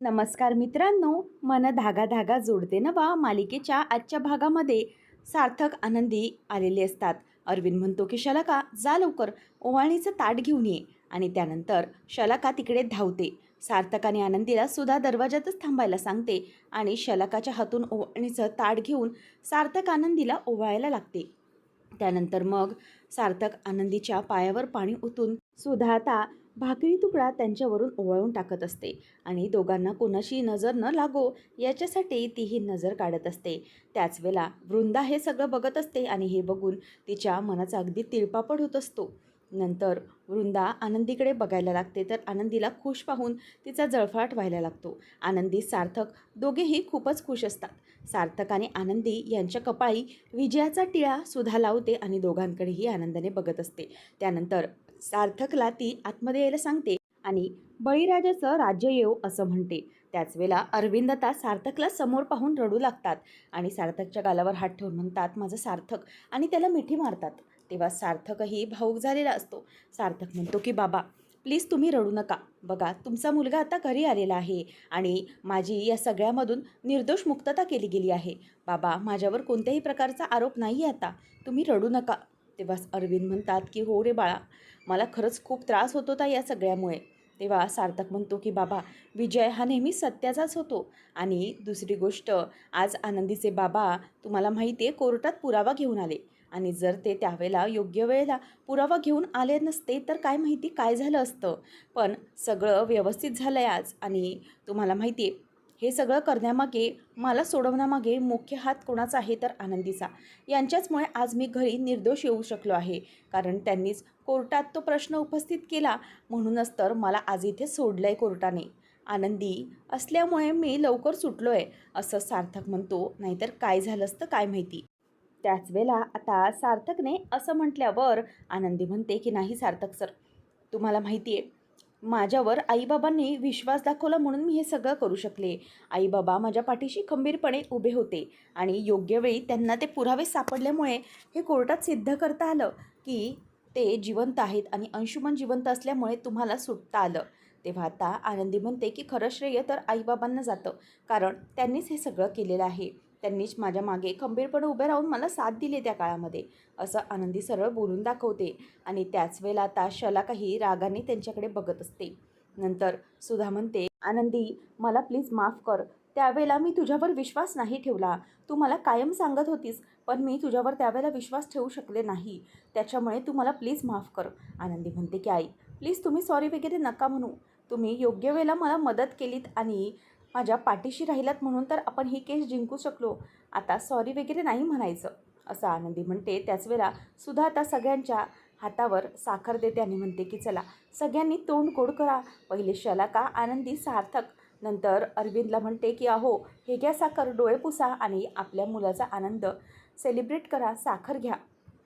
नमस्कार मित्रांनो मन धागा धागा जोडते नवा मालिकेच्या आजच्या भागामध्ये सार्थक आनंदी आलेले असतात. अरविंद म्हणतो की शलाका जा लवकर ओवाळणीचं ताट घेऊन ये. आणि त्यानंतर शलाका तिकडे धावते. सार्थक आणि आनंदीला सुद्धा दरवाजातच थांबायला सांगते आणि शलाकाच्या हातून ओवाळणीचं ताट घेऊन सार्थक आनंदीला ओवाळायला लागते. त्यानंतर मग सार्थक आनंदीच्या पायावर पाणी ओतून सुद्धा आता भाकरी तुकडा त्यांच्यावरून ओवाळून टाकत असते आणि दोघांना कोणाशी नजर न लागो याच्यासाठी ती ही नजर काढत असते. त्याच वेळेला वृंदा हे सगळं बघत असते आणि हे बघून तिच्या मनाचा अगदी तिळपापड होत असतो. नंतर वृंदा आनंदीकडे बघायला लागते तर आनंदीला खुश पाहून तिचा जळफळाट व्हायला लागतो. आनंदी सार्थक दोघेही खूपच खुश असतात. सार्थक आणि आनंदी यांच्या कपाळी विजयाचा टिळा सुद्धा लावते आणि दोघांकडेही आनंदाने बघत असते. त्यानंतर सार्थकला ती आतमध्ये यायला सांगते आणि बळीराजाचं राज्य येऊ असं म्हणते. त्याच वेळेला अरविंद आता सार्थकला समोर पाहून रडू लागतात आणि सार्थकच्या गालावर हात ठेवून म्हणतात माझं सार्थक. आणि त्याला मिठी मारतात. तेव्हा सार्थकही भाऊक झालेला असतो. सार्थक म्हणतो की बाबा प्लीज तुम्ही रडू नका. बघा तुमचा मुलगा आता घरी आलेला आहे आणि माझी या सगळ्यामधून निर्दोष मुक्तता केली गेली आहे. बाबा माझ्यावर कोणत्याही प्रकारचा आरोप नाही आहे आता. तुम्ही रडू नका. तेव्हा अरविंद म्हणतात की हो रे बाळा मला खरंच खूप त्रास होत होता या सगळ्यामुळे. तेव्हा सार्थक म्हणतो की बाबा विजय हा नेहमी सत्याचाच होतो. आणि दुसरी गोष्ट आज आनंदीचे बाबा तुम्हाला माहिती आहे कोर्टात पुरावा घेऊन आले. आणि जर ते त्यावेळेला योग्य वेळेला पुरावा घेऊन आले नसते तर काय माहिती काय झालं असतं. पण सगळं व्यवस्थित झालं आहे आज. आणि तुम्हाला माहिती आहे हे सगळं करण्यामागे मला सोडवण्यामागे मुख्य हात कोणाचा आहे तर आनंदीचा. यांच्याचमुळे आज मी घरी निर्दोष येऊ शकलो आहे. कारण त्यांनीच कोर्टात तो प्रश्न उपस्थित केला. म्हणूनच तर मला आज इथे सोडलं आहे कोर्टाने. आनंदी असल्यामुळे मी लवकर सुटलो आहे असं सार्थक म्हणतो. नाहीतर काय झालं असतं काय माहिती? त्याच वेळेला आता सार्थकने असं म्हटल्यावर आनंदी म्हणते की नाही सार्थक सर तुम्हाला माहिती आहे माझ्यावर आईबाबांनी विश्वास दाखवला म्हणून मी हे सगळं करू शकले. आईबाबा माझ्या पाठीशी खंबीरपणे उभे होते आणि योग्य वेळी त्यांना ते पुरावे सापडल्यामुळे हे कोर्टात सिद्ध करता आलं की ते जिवंत आहेत आणि अंशुमन जिवंत असल्यामुळे तुम्हाला सुटता आलं. तेव्हा आता आनंदी म्हणते की खरं श्रेय तर आईबाबांना जातं. कारण त्यांनीच हे सगळं केलेलं आहे. त्यांनीच माझ्या मागे खंबीरपणे उभे राहून मला साथ दिली त्या काळामध्ये असं आनंदी सरळ बोलून दाखवते. आणि त्याच वेळेला आता शला काही रागाने त्यांच्याकडे बघत असते. नंतर सुधा म्हणते आनंदी मला प्लीज माफ कर. त्यावेळेला मी तुझ्यावर विश्वास नाही ठेवला. तू मला कायम सांगत होतीस पण मी तुझ्यावर त्यावेळेला विश्वास ठेवू शकले नाही. त्याच्यामुळे तू मला प्लीज माफ कर. आनंदी म्हणते की आई प्लीज तुम्ही सॉरी वगैरे नका म्हणू. तुम्ही योग्य वेळेला मला मदत केलीत आणि माझ्या पाठीशी राहिलात म्हणून तर आपण ही केस जिंकू शकलो. आता सॉरी वगैरे नाही म्हणायचं असं आनंदी म्हणते. त्याच वेळेला सुद्धा आता सगळ्यांच्या हातावर साखर देते आणि म्हणते की चला सगळ्यांनी तोंड गोड करा. पहिले शलाका आनंदी सार्थक नंतर अरविंदला म्हणते की अहो हे घ्या साखर डोळे पुसा आणि आपल्या मुलाचा आनंद. सेलिब्रेट करा साखर घ्या.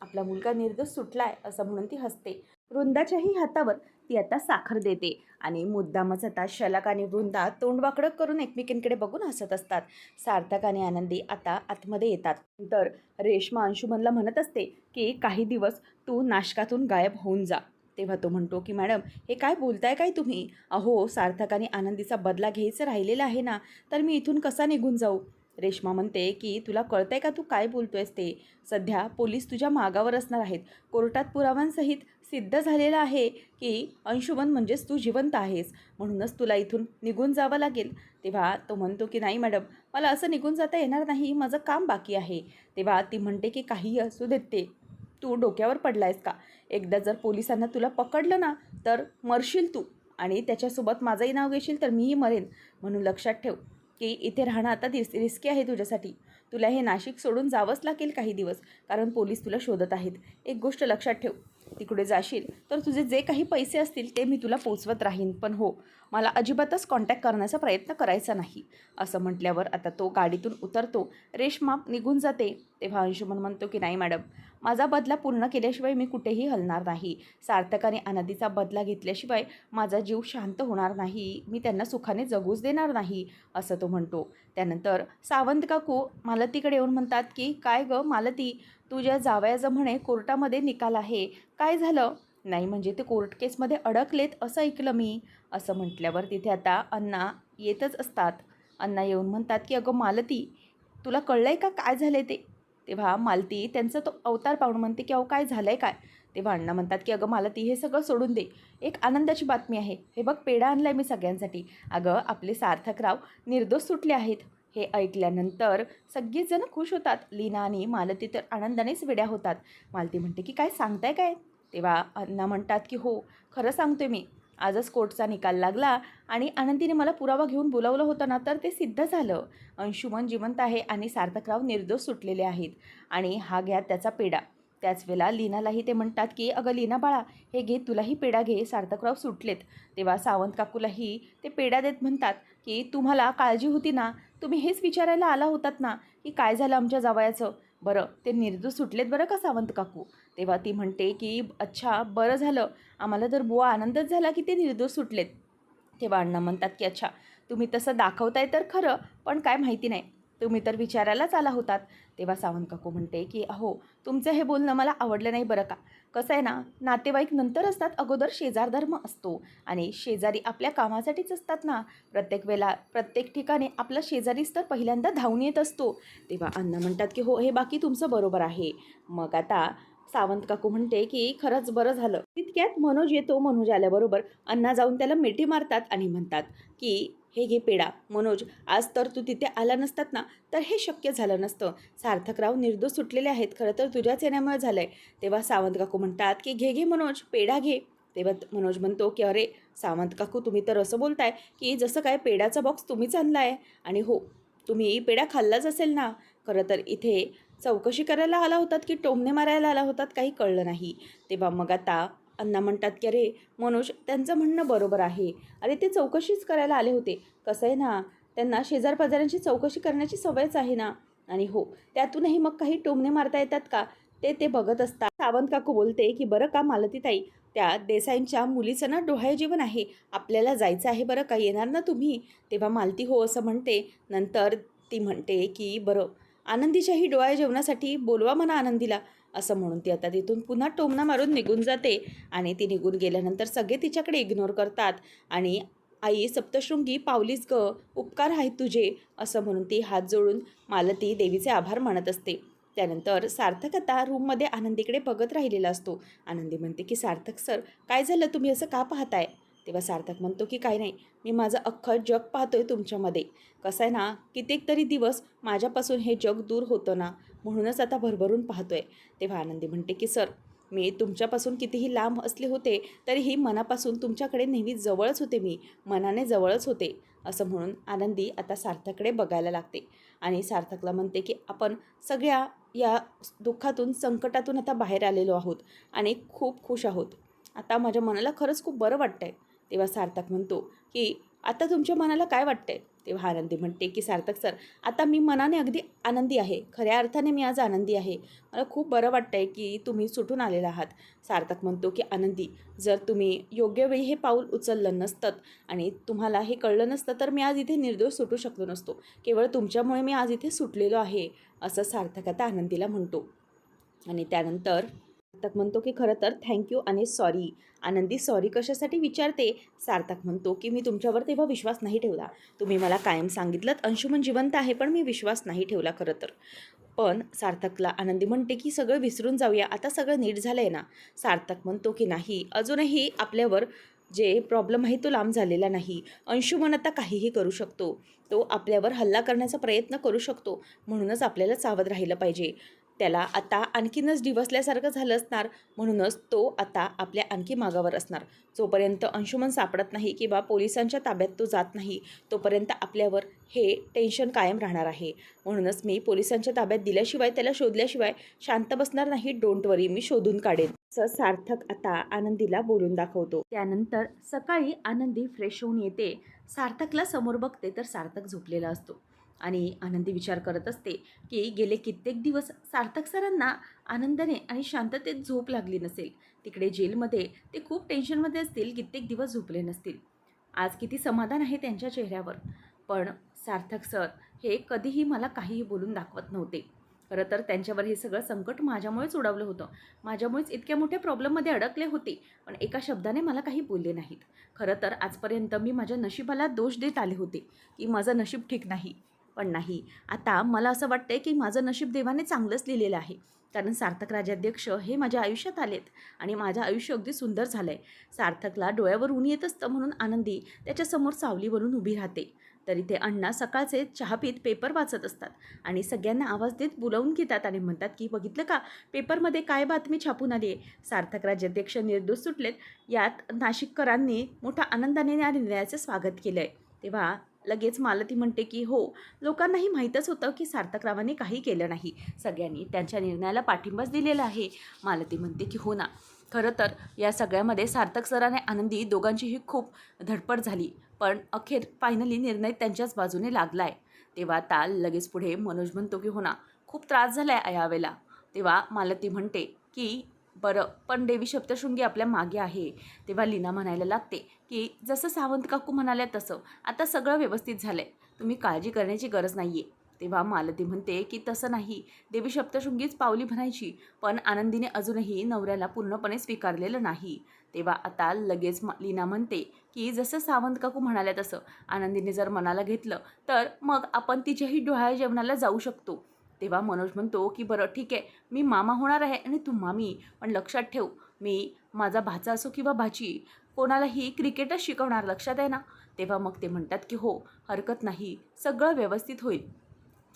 आपला मुलगा निर्दोष सुटला आहे असं म्हणून ती हसते. वृंदाच्याही हातावर ती आता साखर देते आणि मुद्दामच आता शलाक आणि वृंदा तोंडवाकडं करून एकमेकींकडे बघून हसत असतात. सार्थक आणि आनंदी आता आतमध्ये येतात. तर रेश्मा अंशुमनला म्हणत असते की काही दिवस तू नाशकातून गायब होऊन जा. तेव्हा तो म्हणतो की मॅडम हे काय बोलताय काय तुम्ही? अहो सार्थकाने आनंदीचा बदला घ्यायचं राहिलेला आहे ना तर मी इथून कसा निघून जाऊ? रेश्मा म्हणते की तुला कळतंय का तू काय बोलतोयस ते? सध्या पोलीस तुझ्या मागावर असणार आहेत. कोर्टात पुराव्यांसहित सिद्ध झालेलं आहे की अंशुमन म्हणजेच तू जिवंत आहेस. म्हणूनच तुला इथून निघून जावं लागेल. तेव्हा तो म्हणतो की नाही मॅडम मला असं निघून जाता येणार नाही. माझं काम बाकी आहे. तेव्हा ती म्हणते की काहीही असू देत ते. तू डोक्यावर पडलायस का? एकदा जर पोलिसांना तुला पकडलं ना तर मरशील तू. आणि त्याच्यासोबत माझंही नाव घेशील तर मीही मरेन. म्हणून लक्षात ठेव की इथे राहणं आता रिस रिस्की आहे तुझ्यासाठी. तुला हे नाशिक सोडून जावंच लागेल काही दिवस कारण पोलीस तुला शोधत आहेत. एक गोष्ट लक्षात ठेव. तिकडे जाशील तर तुझे जे काही पैसे असतील ते मी तुला पोचवत राहीन. पण हो मला अजिबातच कॉन्टॅक्ट करण्याचा प्रयत्न करायचा नाही. असं म्हटल्यावर आता तो गाडीतून उतरतो. रेश्मा निघून जाते. तेव्हा अंशुमन म्हणतो की नाही मॅडम माझा बदला पूर्ण केल्याशिवाय मी कुठेही हलणार नाही. सार्थकाने अनादीचा बदला घेतल्याशिवाय माझा जीव शांत होणार नाही. मी त्यांना सुखाने जगूच देणार नाही असं तो म्हणतो. त्यानंतर सावंत काकू मालतीकडे येऊन म्हणतात की काय गं मालती तुझ्या जावयाचं म्हणे कोर्टामध्ये निकाल आहे. काय झालं? नाही म्हणजे ते कोर्ट केसमध्ये अडकलेत असं ऐकलं मी असं म्हटल्यावर तिथे आता अण्णा येतच असतात. अण्णा येऊन म्हणतात की अगं मालती तुला कळलं आहे का काय झालं आहे ते? तेव्हा मालती त्यांचा तो अवतार पाहून म्हणते की अहो काय झालं आहे काय? तेव्हा अण्णा म्हणतात की अगं मालती हे सगळं सोडून दे. एक आनंदाची बातमी आहे. हे बघ पेढा आणला आहे मी सगळ्यांसाठी. अगं आपले सार्थकराव निर्दोष सुटले आहेत. हे ऐकल्यानंतर सगळेजण खुश होतात. लीना आणि मालती तर आनंदानेच वेड्या होतात. मालती म्हणते की काय सांगताय काय? तेव्हा अण्णा म्हणतात की हो खरं सांगतोय मी. आजच कोर्टचा निकाल लागला आणि आनंदीने मला पुरावा घेऊन बोलावलं होतं ना तर ते सिद्ध झालं. अंशुमन जिवंत आहे आणि सार्थकराव निर्दोष सुटलेले आहेत. आणि हा घ्या त्याचा पेढा. त्याच वेळेला लीनालाही ते म्हणतात की अगं लीना बाळा हे घे तुलाही पेढा घे सार्थकराव सुटलेत. तेव्हा सावंत काकूलाही ते पेढा देत म्हणतात की तुम्हाला काळजी होती ना? तुम्ही हेच विचारायला आला होतात ना की काय झालं आमच्या जावयाचं? बरं ते निर्दोष सुटलेत बरं का सावंत काकू? तेव्हा ती म्हणते की अच्छा बरं झालं. आम्हाला तर बुवा आनंदच झाला की ते निर्दोष सुटलेत. तेव्हा अण्णा म्हणतात की अच्छा तुम्ही तसं दाखवताय तर खरं पण काय माहिती नाही. तुम्ही तर विचारायलाच आला होतात. तेव्हा सावंत काकू म्हणते की अहो तुमचं हे बोलणं मला आवडलं नाही बरं का. कसं आहे ना नातेवाईक नंतर असतात अगोदर शेजार धर्म असतो. आणि शेजारी आपल्या कामासाठीच असतात ना. प्रत्येक वेळेला प्रत्येक ठिकाणी आपला शेजारीच तर पहिल्यांदा धावून येत असतो. तेव्हा अण्णा म्हणतात की हो हे बाकी तुमचं बरोबर आहे. मग आता सावंत काकू म्हणते की खरंच बरं झालं. तितक्यात मनोज येतो मनोज आल्याबरोबर अण्णा जाऊन त्याला मिठी मारतात आणि म्हणतात की हे घे पेढा. मनोज आज तर तू तिथे आला नसतात ना तर हे शक्य झालं नसतं. सार्थकराव निर्दोष सुटलेले आहेत खरं तर तुझ्याच येण्यामुळे झालं आहे तेव्हा सावंत काकू म्हणतात की घे घे मनोज पेढा घे. तेव्हा मनोज म्हणतो की अरे सावंत काकू तुम्ही तर असं बोलताय की जसं काय पेढ्याचा बॉक्स तुम्हीच आणला आहे आणि हो तुम्ही पेढा खाल्लाच असेल ना. खरं तर इथे चौकशी करायला आला होतात की टोमणे मारायला आला होतात काही कळलं नाही. तेव्हा मग आता अण्णा म्हणतात की अरे मनोज त्यांचं म्हणणं बरोबर आहे. अरे ते चौकशीच करायला आले होते. कसं आहे ना त्यांना शेजारपाजाऱ्यांची चौकशी करण्याची सवयच आहे ना. आणि हो त्यातूनही मग काही टोमणे मारता येतात का? ते ते बघत असतात. सावंत काकू बोलते की बरं का मालतीताई त्या देसाईंच्या मुलीचं ना डोहाळे जीवन आहे. आपल्याला जायचं आहे बरं का? येणार ना तुम्ही? तेव्हा मालती हो असं म्हणते. नंतर ती म्हणते की बरं आनंदीच्याही डोळ्या जेवणासाठी बोलवा म्हणा आनंदीला असं म्हणून ती आता तिथून पुन्हा टोमणा मारून निघून जाते आणि ती निघून गेल्यानंतर सगळे तिच्याकडे इग्नोर करतात आणि आई सप्तशृंगी पावलीस ग उपकार आहेत तुझे असं म्हणून ती हात जोडून मालती देवीचे आभार मानत असते. त्यानंतर सार्थक आता रूममध्ये आनंदीकडे बघत राहिलेला असतो. आनंदी म्हणते की सार्थक सर काय झालं? तुम्ही असं का पाहताय? तेव्हा सार्थक म्हणतो की काय नाही मी माझं अख्खं जग पाहतोय तुमच्यामध्ये. कसं आहे ना कित्येक तरी दिवस माझ्यापासून हे जग दूर होतं ना म्हणूनच आता भरभरून पाहतोय. तेव्हा आनंदी म्हणते की सर मी तुमच्यापासून कितीही लांब असले होते तरीही मनापासून तुमच्याकडे नेहमी जवळच होते मी मनाने जवळच होते. असं म्हणून आनंदी आता सार्थककडे बघायला लागते. आणि सार्थकला म्हणते की आपण सगळ्या या दुःखातून संकटातून आता बाहेर आलेलो आहोत आणि खूप खुश आहोत. आता माझ्या मनाला खरंच खूप बरं वाटतं आहे तेव्हा सार्थक म्हणतो की आता तुमच्या मनाला काय वाटतंय? तेव्हा आनंदी म्हणते की सार्थक सर आता मी मनाने अगदी आनंदी आहे. खऱ्या अर्थाने मी आज आनंदी आहे. मला खूप बरं वाटतंय की तुम्ही सुटून आलेला आहात. सार्थक म्हणतो की आनंदी जर तुम्ही योग्य वेळी हे पाऊल उचललं नसतं आणि तुम्हाला हे कळलं नसतं तर मी आज इथे निर्दोष सुटू शकलो नसतो. केवळ तुमच्यामुळे मी आज इथे सुटलेलो आहे असं सार्थक आता आनंदीला म्हणतो. आणि त्यानंतर सार्थक म्हणतो की खरं तर थँक्यू आणि सॉरी आनंदी सॉरी कशासाठी विचारते? सार्थक म्हणतो की मी तुमच्यावर तेव्हा विश्वास नाही ठेवला. तुम्ही मला कायम सांगितलं अंशुमन जिवंत आहे पण मी विश्वास नाही ठेवला खरं तर. पण सार्थकला आनंदी म्हणते की सगळं विसरून जाऊया आता सगळं नीट झालं आहे ना? सार्थक म्हणतो की नाही अजूनही आपल्यावर जे प्रॉब्लेम आहे तो लांब झालेला नाही. अंशुमन आता काहीही करू शकतो. तो आपल्यावर हल्ला करण्याचा प्रयत्न करू शकतो. म्हणूनच आपल्याला सावध राहिलं पाहिजे. त्याला आता आणखीनच डिवसल्यासारखं झालं असणार. म्हणूनच तो आता आपल्या आणखी मागावर असणार. जोपर्यंत अंशुमन सापडत नाही किंवा पोलिसांच्या ताब्यात तो जात नाही तोपर्यंत आपल्यावर हे टेन्शन कायम राहणार आहे. म्हणूनच मी पोलिसांच्या ताब्यात दिल्याशिवाय त्याला शोधल्याशिवाय शांत बसणार नाही. डोंट वरी मी शोधून काढेन. असं सार्थक आता आनंदीला बोलून दाखवतो. त्यानंतर सकाळी आनंदी फ्रेश होऊन येते. सार्थकला समोर बघते तर सार्थक झोपलेला असतो. आणि आनंदी विचार करत असते की गेले कित्येक दिवस सार्थक सरांना आनंदाने आणि शांततेत झोप लागली नसेल. तिकडे जेलमध्ये ते खूप टेन्शनमध्ये असतील कित्येक दिवस झोपले नसतील. आज किती समाधान आहे त्यांच्या चेहऱ्यावर. पण सार्थक सर हे कधीही मला काहीही बोलून दाखवत नव्हते. खरं तर त्यांच्यावर हे सगळं संकट माझ्यामुळेच उडवलं होतं. माझ्यामुळेच इतक्या मोठ्या प्रॉब्लेममध्ये अडकले होते पण एका शब्दाने मला काही बोलले नाहीत. खरं तर आजपर्यंत मी माझ्या नशिबाला दोष देत आले होते की माझं नशीब ठीक नाही. पण नाही. आता मला असं वाटतंय की माझं नशीब देवाने चांगलंच लिहिलेलं आहे. कारण सार्थक राजाध्यक्ष हे माझ्या आयुष्यात आलेत आणि माझं आयुष्य अगदी सुंदर झालं आहे सार्थकला डोळ्यावर ऊन येत असतं म्हणून आनंदी त्याच्यासमोर सावलीवरून उभी राहते. तरी ते अण्णा सकाळचे चहा पीत पेपर वाचत असतात आणि सगळ्यांना आवाज देत बोलावून घेतात आणि म्हणतात की बघितलं का? पेपरमध्ये काय बातमी छापून आली आहे? सार्थक राज्याध्यक्ष निर्दोष सुटलेत. यात नाशिककरांनी मोठ्या आनंदाने या निर्णयाचं स्वागत केलं आहे तेव्हा लगेच मालती म्हणते की हो लोकांनाही माहीतच होतं की सार्थकरावांनी काही केलं नाही. सगळ्यांनी त्यांच्या निर्णयाला पाठिंबाच दिलेला आहे. मालती म्हणते की हो ना. खरं तर या सगळ्यामध्ये सार्थक सराने आनंदी दोघांचीही खूप धडपड झाली. पण अखेर फायनली निर्णय त्यांच्याच बाजूने लागला आहे तेव्हा ताल लगेच पुढे मनोज म्हणतो की हो ना. खूप त्रास झाला आहे यावेळेला. तेव्हा मालती म्हणते की बरं पण देवी सप्तशृंगी आपल्या मागे आहे. तेव्हा लीना म्हणायला लागते की जसं सावंत काकू म्हणाल्या तसं आता सगळं व्यवस्थित झालं आहे तुम्ही काळजी करण्याची गरज नाही आहे तेव्हा मालती म्हणते की तसं नाही. देवी सप्तशृंगीच पावली म्हणायची पण आनंदीने अजूनही नवऱ्याला पूर्णपणे स्वीकारलेलं नाही. तेव्हा आता लगेच लीना म्हणते की जसं सावंत काकू म्हणाल्या तसं आनंदीने जर मनाला घेतलं तर मग आपण तिच्याही डोळ्या जेवणाला जाऊ शकतो. तेव्हा मनोज म्हणतो की बरं ठीक आहे मी मामा होणार आहे आणि तू मामी पण लक्षात ठेव मी माझा भाचा असो किंवा भाची कोणालाही क्रिकेटच शिकवणार लक्षात आहे ना? तेव्हा मग ते म्हणतात की हो हरकत नाही सगळं व्यवस्थित होईल.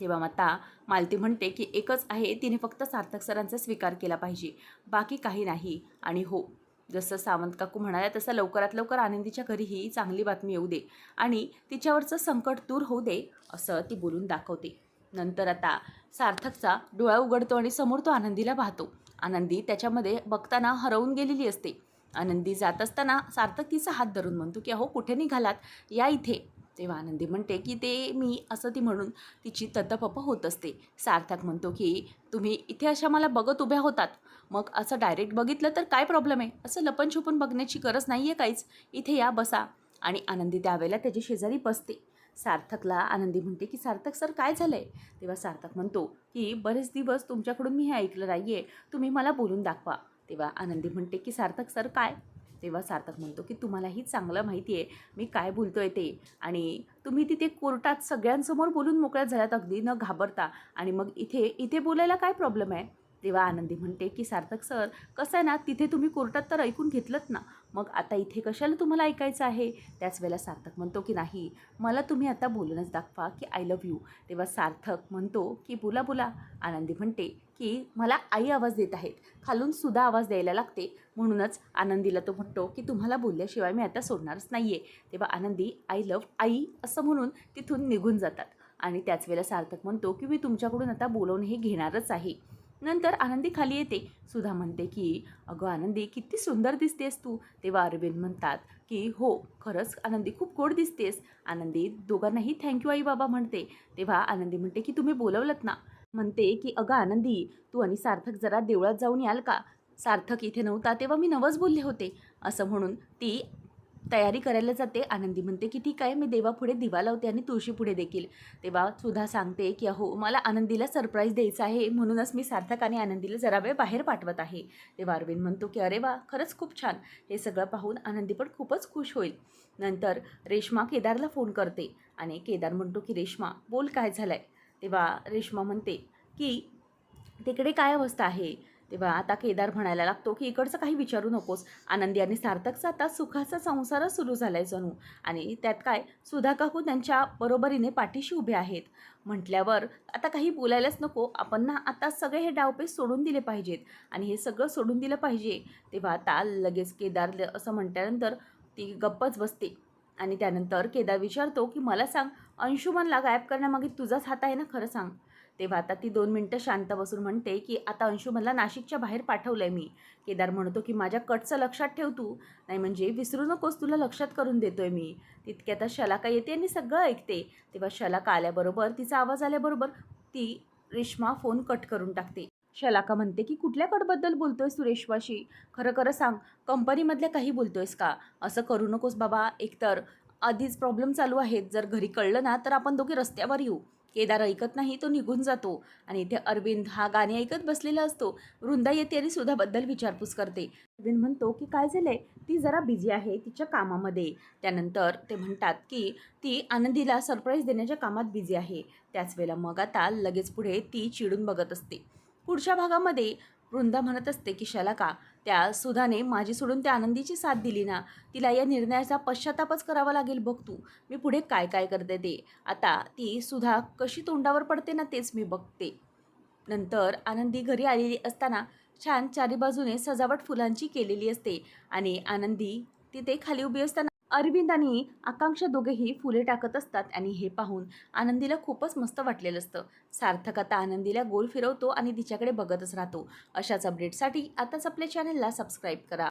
तेव्हा आता मालती म्हणते की एकच आहे तिने फक्त सार्थक सरांचा स्वीकार केला पाहिजे बाकी काही नाही. आणि हो जसं सावंत काकू म्हणाल्या तसं लवकरात लवकर आनंदीच्या घरीही चांगली बातमी येऊ दे आणि तिच्यावरचं संकट दूर होऊ दे असं ती बोलून दाखवते. नंतर आता सार्थकचा डोळा उघडतो आणि समोर तो आनंदीला पाहतो. आनंदी त्याच्यामध्ये बघताना हरवून गेलेली असते. आनंदी जात असताना सार्थक तिचा हात धरून म्हणतो की अहो कुठे निघालात? या इथे. तेव्हा आनंदी म्हणते की ते मी असं ती म्हणून तिची ततपप होत असते. सार्थक म्हणतो की तुम्ही इथे अशा मला बघत उभ्या होतात. मग असं डायरेक्ट बघितलं तर काय प्रॉब्लेम आहे? असं लपन छुपून बघण्याची गरज नाही आहे काहीच. इथे या बसा. आणि आनंदी त्यावेळेला त्याची शेजारी बसते. सार्थकला आनंदी म्हणते की सार्थक सर काय झालं आहे तेव्हा सार्थक म्हणतो की बरेच दिवस तुमच्याकडून मी हे ऐकलं नाही आहे तुम्ही मला बोलून दाखवा. तेव्हा आनंदी म्हणते की सार्थक सर काय? तेव्हा सार्थक म्हणतो की तुम्हालाही चांगलं माहिती आहे. मी काय बोलतो आहे ते? आणि तुम्ही तिथे कोर्टात सगळ्यांसमोर बोलून मोकळ्या झाल्यात. अगदी न घाबरता. आणि मग इथे इथे बोलायला काय प्रॉब्लेम आहे? तेव्हा आनंदी म्हणते की सार्थक सर कसं आहे ना तिथे तुम्ही कोर्टात तर ऐकून घेतलंत ना. मग आता इथे कशाला तुम्हाला ऐकायचं आहे? त्याच वेळेला सार्थक म्हणतो की नाही मला तुम्ही आता बोलूनच दाखवा की आय लव्ह यू तेव्हा सार्थक म्हणतो की बोला बोला. आनंदी म्हणते की मला आई आवाज देत आहेत. खालून सुद्धा आवाज द्यायला लागते. म्हणूनच आनंदीला तो म्हणतो की तुम्हाला बोलल्याशिवाय मी आता सोडणारच नाही आहे तेव्हा आनंदी आय लव्ह आई असं म्हणून तिथून निघून जातात. आणि त्याच वेळेला सार्थक म्हणतो की मी तुमच्याकडून आता बोलवून हे घेणारच आहे. नंतर आनंदी खाली येते. सुधा म्हणते की अगं आनंदी किती सुंदर दिसतेस तू. तेव्हा अरविंद म्हणतात की हो खरंच आनंदी खूप गोड दिसतेस. आनंदी दोघांनाही थँक्यू आई बाबा म्हणते. तेव्हा आनंदी म्हणते की तुम्ही बोलवलत ना. म्हणते की अगं आनंदी तू आणि सार्थक जरा देवळात जाऊन याल का? सार्थक इथे नव्हता तेव्हा मी नवस बोलले होते. असं म्हणून ती तयारी करायला जाते. आनंदी म्हणते की ठीक आहे मी देवापुढे दिवा लावते आणि तुळशीपुढे देखील. तेव्हा सुद्धा सांगते की अहो मला आनंदीला सरप्राईज द्यायचं आहे. म्हणूनच मी सार्थक आणि आनंदीला जरा वेळ बाहेर पाठवत आहे. तेव्हा अरविंद म्हणतो की अरे वा खरंच खूप छान. हे सगळं पाहून आनंदी पण खूपच खुश होईल. नंतर रेश्मा केदारला फोन करते आणि केदार म्हणतो की रेश्मा बोल काय झालं आहे तेव्हा रेश्मा म्हणते की तिकडे काय अवस्था आहे? तेव्हा आता केदार म्हणायला लागतो की इकडचं काही विचारू नकोस. आनंदी आणि सार्थकचा आता सुखाचा संसारच सुरू झाला आहे जणू. आणि त्यात काय? सुधा काकू त्यांच्या बरोबरीने पाठीशी उभे आहेत. म्हटल्यावर आता काही बोलायलाच नको. आपण ना आता सगळे हे डावपेच सोडून दिले पाहिजेत. आणि हे सगळं सोडून दिलं पाहिजे. तेव्हा आता लगेच केदार असं म्हटल्यानंतर ती गप्पच बसते. आणि त्यानंतर केदार विचारतो की मला सांग अंशुमनला गायब करण्यामागे तुझाच हात आहे ना खरं सांग? तेव्हा आता ती दोन मिनटं शांत बसून म्हणते की आता अंशुमनला नाशिकच्या बाहेर पाठवलं आहे मी. केदार म्हणतो की माझ्या कटचं लक्षात ठेव तू. नाही म्हणजे विसरू नकोस तुला लक्षात करून देतोय मी. तितक्यात शलाका येते आणि सगळं ऐकते. तेव्हा शलाका आल्याबरोबर तिचा आवाज आल्याबरोबर ती रेश्मा फोन कट करून टाकते. शलाका म्हणते की कुठल्या कटबद्दल बोलतोय सुरेशवाशी खरं खरं सांग कंपनीमधल्या काही बोलतोयस का? असं करू नकोस बाबा एकतर आधीच प्रॉब्लेम चालू आहेत जर घरी कळलं ना तर आपण दोघे रस्त्यावर येऊ. केदार ऐकत नाही तो निघून जातो आणि इथे अरविंद हा गाणी ऐकत बसलेला असतो. वृंदा येते आणि सुधाबद्दल विचारपूस करते. अरविंद म्हणतो की काय झालंय? ती जरा बिझी आहे तिच्या कामामध्ये. त्यानंतर ते म्हणतात की ती आनंदीला सरप्राईज देण्याच्या कामात बिझी आहे. त्याच वेळेला मग आता लगेच पुढे ती चिडून बघत असते. पुढच्या भागामध्ये वृंदा म्हणत असते की शलाका त्या सुधाने माझी सोडून त्या आनंदीची साथ दिली ना? तिला या निर्णयाचा पश्चातापच करावा लागेल बघ तू. मी पुढे काय काय करते ते? आता ती सुधा कशी तोंडावर पडते ना तेच मी बघते. नंतर आनंदी घरी आलेली असताना छान चारी बाजूने सजावट फुलांची केलेली असते आणि आनंदी तिथे खाली उभी असताना अरविंद आणि आकांक्षा दोघेही फुले टाकत असतात आणि हे पाहून आनंदीला खूपच मस्त वाटलेलं असतं. सार्थक आता आनंदीला गोल फिरवतो आणि तिच्याकडे बघतच राहतो. अशाच अपडेटसाठी आताच आपल्या चॅनलला सबस्क्राईब करा.